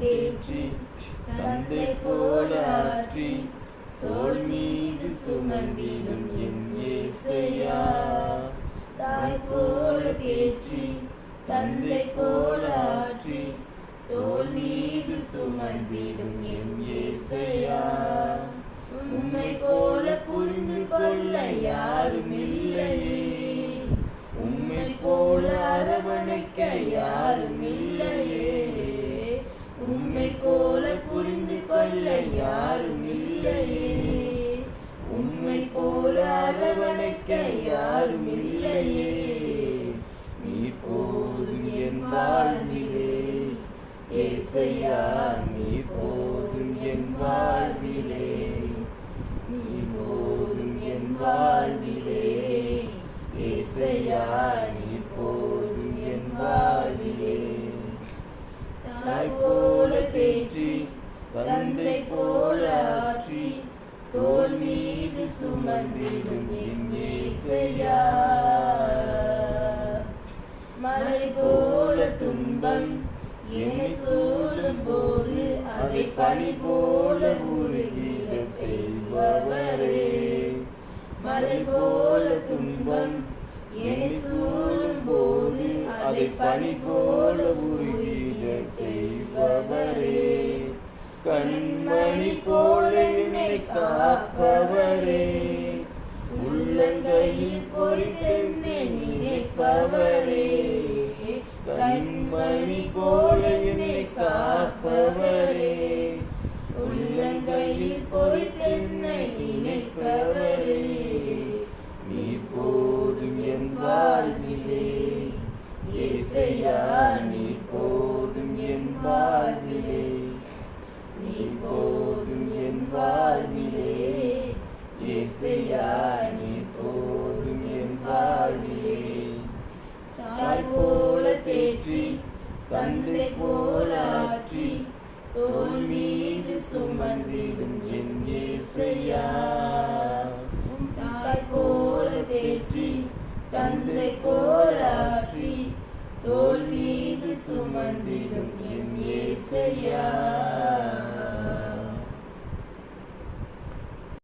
தேற்றி தந்தை போல ஆற்றி தோள் மீது சுமந்திடும் என் ஏசையா. தாய் போல தேற்றி தந்தை போல ஆற்றி தோள் மீது சுமந்திடும் என் ஏசையா. உம்மை போல புரிந்து கொள்ள யாரும் இல்லையே. உம்மை போல அரவணைக்க புரிந்து யாரும் இல்லையே. உண்மை போல அரவணைக்க யாரும் இல்லையே. நீ போதும் என் வாழ்விலே. ஏசையா நீ போதும் என் வாழ்விலே. நீ போதும் என் வாழ்விலே. ஏசையா தந்தை போல ஆற்றி தோல் மீது சுமந்திடும் என் மலை போல துன்பம் என்னை சூழும் போது அதை பனி போல உருகிட செய்பவரே. மலை போல துன்பம் என்னை சூழும் போது அதை பனி போல உருகிட செய்பவரே. கண்மணி போல என்னை காப்பவரே. உள்ளங்கையில் பொறித்தென்னை நினைப்பவரே கண்மணி போல என்னை காப்பவரே. உள்ளங்கையில் பொறித்தென்னை நினைப்பவரே நீ போதும் என் வாழ்விலே. இசையான புரியும் என் ஏசையா. தாய் போல தேற்றி தந்தை போல தோல் மீது சுமந்திடும் என் ஏசையா.